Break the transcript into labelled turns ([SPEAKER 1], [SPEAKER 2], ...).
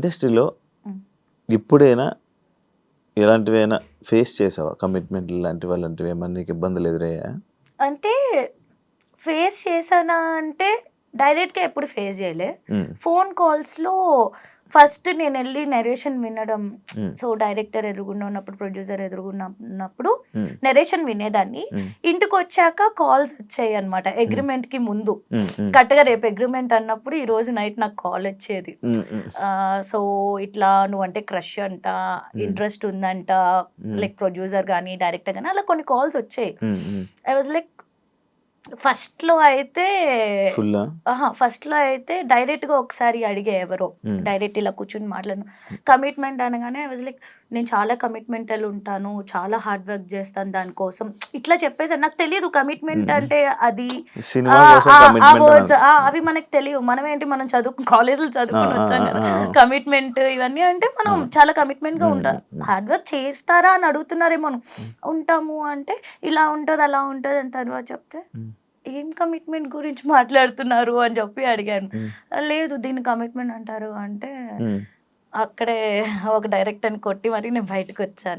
[SPEAKER 1] ఇండస్ట్రీలో. ఇప్పుడైనా ఎలాంటివైనా ఫేస్ చేసావా? కమిట్మెంట్ లాంటివి అలాంటివి ఏమన్నా నీకు ఇబ్బందులు ఎదురయ్యా
[SPEAKER 2] అంటే ఫేస్ చేశానా అంటే డైరెక్ట్గా ఎప్పుడు ఫేస్ చేయలే. ఫోన్ కాల్స్లో ఫస్ట్ నేను వెళ్ళి నెరేషన్ వినడం. సో డైరెక్టర్ ఎదురుగుండా ఉన్నప్పుడు ప్రొడ్యూసర్ ఎదురుగుండా ఉన్నప్పుడు నెరేషన్ వినేదాన్ని. ఇంటికి వచ్చాక కాల్స్ వచ్చాయి అనమాట అగ్రిమెంట్కి ముందు. కరెక్ట్గా రేపు అగ్రిమెంట్ అన్నప్పుడు ఈ రోజు నైట్ నాకు కాల్ వచ్చేది. సో ఇట్లా నువ్వంటే క్రష్ అంట ఇంట్రెస్ట్ ఉందంట లైక్ ప్రొడ్యూసర్ కానీ డైరెక్టర్ కానీ అలా కొన్ని కాల్స్ వచ్చాయి. ఐ వాజ్ లైక్ ఫస్ట్లో అయితే ఫస్ట్లో అయితే డైరెక్ట్గా ఒకసారి అడిగే ఎవరో. డైరెక్ట్ ఇలా కూర్చుని మాట్లాడను. కమిట్మెంట్ అనగానే ఐ వాజ్ లైక్ నేను చాలా కమిట్మెంటల్ ఉంటాను చాలా హార్డ్ వర్క్ చేస్తాను దానికోసం ఇట్లా చెప్పేసారు నాకు తెలియదు కమిట్మెంట్ అంటే అది. ఆ,
[SPEAKER 1] కమిట్మెంట్
[SPEAKER 2] అవి మనకు తెలియదు మనం ఏంటి మనం చదువు కాలేజీలో చదువుకుని వచ్చాం కదా. కమిట్మెంట్ ఇవన్నీ అంటే మనం చాలా కమిట్మెంట్గా
[SPEAKER 1] ఉమ్.
[SPEAKER 2] హార్డ్ వర్క్ చేస్తారా అని అడుగుతున్నారేమో ఉంటాము అంటే ఇలా ఉంటది అలా ఉంటది అని తర్వాత చెప్తే కమిట్మెంట్ గురించి మాట్లాడుతున్నారు అని చెప్పి అడిగాను. లేదు దీన్ని కమిట్మెంట్ అంటారు అంటే అక్కడే ఒక డైరెక్టర్ని కొట్టి మరి నేను బయటకు వచ్చాను.